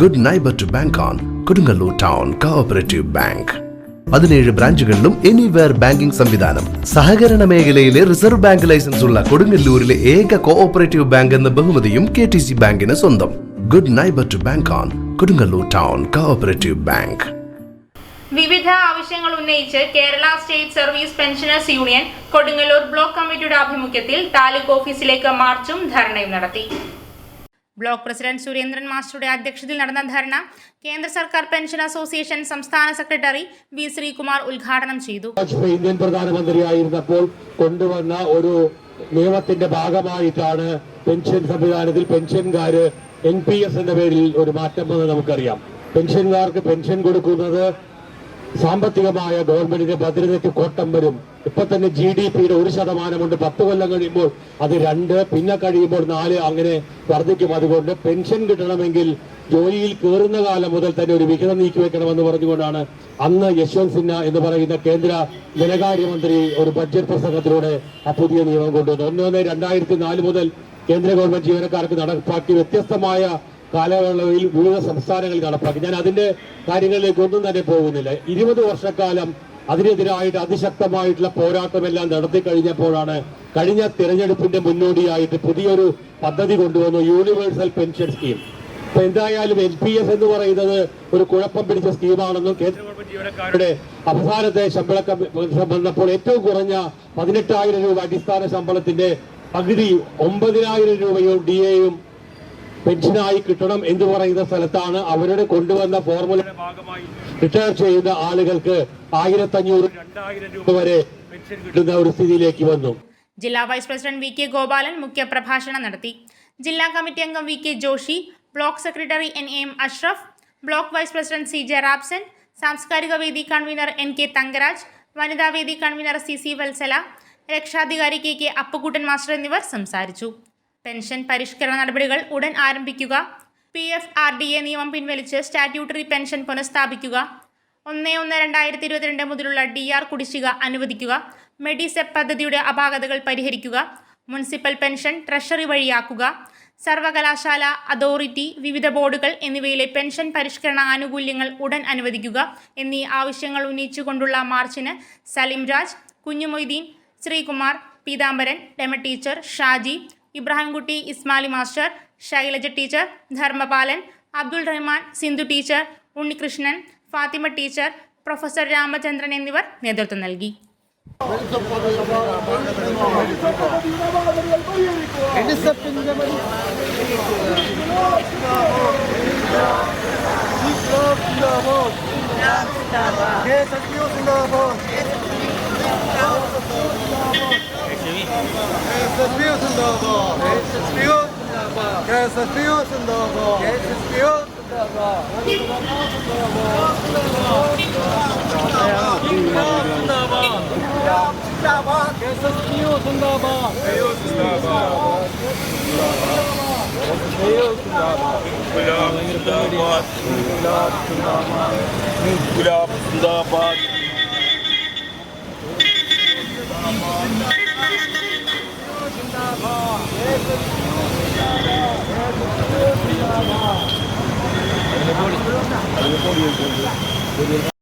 Good neighbour to bank on Kodungallur town cooperative bank പതിനേഴ് ബ്രാഞ്ചുകളിലും anywhere banking സംവിധാനം. സഹകരണ മേഖലയിലെ റിസർവ് ബാങ്ക് ലൈസൻസ് ഉള്ള കൊടുങ്ങല്ലൂരിലെ ഏക കോഓപ്പറേറ്റീവ് ബാങ്ക് എന്ന ബഹുമതിയും കെ ടി സി ബാങ്കിന് സ്വന്തം. Good neighbour to bank on Kodungallur town cooperative bank വിവിധ ആവശ്യങ്ങൾ ഉന്നയിച്ച് Kerala state service pensioners union Kodungallur block കമ്മിറ്റിയുടെ ആഭിമുഖ്യത്തിൽ താലൂക്ക് ഓഫീസിലേക്ക് മാർച്ചും ധർണയും നടത്തി. ബ്ലോക്ക് പ്രസിഡന്റ് സുരേന്ദ്രൻ മാസ്റ്ററുടെ അധ്യക്ഷതയിൽ നടന്ന ധർണ കേന്ദ്ര സർക്കാർ പെൻഷൻ അസോസിയേഷൻ സംസ്ഥാന സെക്രട്ടറി വി ശ്രീകുമാർ ഉദ്ഘാടനം ചെയ്തു. ഇന്ത്യൻ പ്രധാനമന്ത്രിയായിരുന്നപ്പോൾ കൊണ്ടുവന്ന ഒരു നിയമത്തിന്റെ ഭാഗമായിട്ടാണ് പെൻഷൻ സംവിധാനത്തിൽ പെൻഷൻകാര് എൻ പി എസ് എന്ന പേരിൽ ഒരു മാറ്റം വന്ന് നമുക്കറിയാം. പെൻഷൻകാർക്ക് പെൻഷൻ കൊടുക്കുന്നത് സാമ്പത്തികമായ ഗവൺമെന്റിന്റെ ഭദ്രതയ്ക്ക് കോട്ടം വരും. ഇപ്പൊ തന്നെ ജി ഡി പിയുടെ ഒരു ശതമാനമുണ്ട്. പത്ത് കൊല്ലം കഴിയുമ്പോൾ അത് രണ്ട് പിന്നെ കഴിയുമ്പോൾ നാല് അങ്ങനെ വർദ്ധിക്കും. അതുകൊണ്ട് പെൻഷൻ കിട്ടണമെങ്കിൽ ജോലിയിൽ കയറുന്ന കാലം മുതൽ തന്നെ ഒരു വിഹിതം നീക്കി വെക്കണമെന്ന് പറഞ്ഞുകൊണ്ടാണ് അന്ന് യശ്വന്ത് സിൻഹ എന്ന് പറയുന്ന കേന്ദ്ര ധനകാര്യമന്ത്രി ഒരു ബഡ്ജറ്റ് പ്രസംഗത്തിലൂടെ ആ പുതിയ നിയമം കൊണ്ടുവന്നു ഒന്ന് രണ്ടായിരത്തി നാല് മുതൽ കേന്ദ്ര ഗവൺമെന്റ് ജീവനക്കാർക്ക് നടപ്പാക്കി വ്യത്യസ്തമായ കാലയളവിൽ വിവിധ സംസ്ഥാനങ്ങളിൽ നടപ്പാക്കി. ഞാൻ അതിന്റെ കാര്യങ്ങളിലേക്ക് ഒന്നും തന്നെ പോകുന്നില്ല. ഇരുപത് വർഷക്കാലം അതിനെതിരായിട്ട് അതിശക്തമായിട്ടുള്ള പോരാട്ടമെല്ലാം നടത്തി കഴിഞ്ഞപ്പോഴാണ് കഴിഞ്ഞ തിരഞ്ഞെടുപ്പിന്റെ മുന്നോടിയായിട്ട് പുതിയൊരു പദ്ധതി കൊണ്ടുവന്നു യൂണിവേഴ്സൽ പെൻഷൻ സ്കീം അപ്പൊ എന്തായാലും എൻ പി എസ് എന്ന് പറയുന്നത് ഒരു കുഴപ്പം പിടിച്ച സ്കീമാണെന്നും കേന്ദ്ര ഗവൺമെന്റ് ജീവനക്കാരുടെ അവസാനത്തെ ശമ്പള വന്നപ്പോൾ ഏറ്റവും കുറഞ്ഞ പതിനെട്ടായിരം രൂപ അടിസ്ഥാന ശമ്പളത്തിന്റെ പകുതി ഒമ്പതിനായിരം രൂപയും ഡി എയും പെൻഷനായി കിട്ടണം എന്ന് പറയുന്ന സ്ഥലത്താണ് അവരുടെ കൊണ്ടുവന്ന ഫോർമുലയുടെ ഭാഗമായി റിട്ടയർ ചെയ്യുന്ന ആളുകൾക്ക് ആയിരത്തി അഞ്ഞൂറ് രണ്ടായിരം രൂപ വരെ കിട്ടുന്ന ഒരു സ്ഥിതിയിലേക്ക് വന്നു ജില്ലാ vice president V K Gopalan മുഖ്യപ്രഭാഷണം നടത്തി ജില്ലാ കമ്മിറ്റി അംഗം V K Joshi block secretary N M Ashraf block vice president C J Rabson സാംസ്കാരിക വേദി കൺവീനർ എൻ കെ തങ്കരാജ് വനിതാ വേദി കൺവീനർ സി സി വത്സല രക്ഷാധികാരി കെ കെ അപ്പുകുട്ടൻ മാസ്റ്റർ എന്നിവർ സംസാരിച്ചു പെൻഷൻ പരിഷ്കരണ നടപടികൾ ഉടൻ ആരംഭിക്കുക. P F R D A നിയമം പിൻവലിച്ച് സ്റ്റാറ്റ്യൂട്ടറി പെൻഷൻ പുനഃസ്ഥാപിക്കുക. ഒന്ന് ഒന്ന് രണ്ടായിരത്തി ഇരുപത്തിരണ്ട് മുതലുള്ള ഡി ആർ കുടിശ്ശിക അനുവദിക്കുക. മെഡിസെപ് പദ്ധതിയുടെ അപാകതകൾ പരിഹരിക്കുക. മുനിസിപ്പൽ പെൻഷൻ ട്രഷറി വഴിയാക്കുക. സർവകലാശാല അതോറിറ്റി വിവിധ ബോർഡുകൾ എന്നിവയിലെ പെൻഷൻ പരിഷ്കരണ ആനുകൂല്യങ്ങൾ ഉടൻ അനുവദിക്കുക എന്നീ ആവശ്യങ്ങൾ ഉന്നയിച്ചുകൊണ്ടുള്ള മാർച്ചിന് Salimraj Kunjumoideen Sreekumar Peethambaran Dema teacher Shaji Ibrahimkutty Ismali master Shailaja teacher Dharmapalan Abdul Rahman Sindhu teacher Unnikrishnan Fathima teacher professor Ramachandran എന്നിവർ നേതൃത്വം നൽകി. KSSPO 계속 뛰어준다고 계속 뛰어준다고 계속 뛰어준다고 뛰어준다고 뛰어준다고 뛰어준다고 கோடி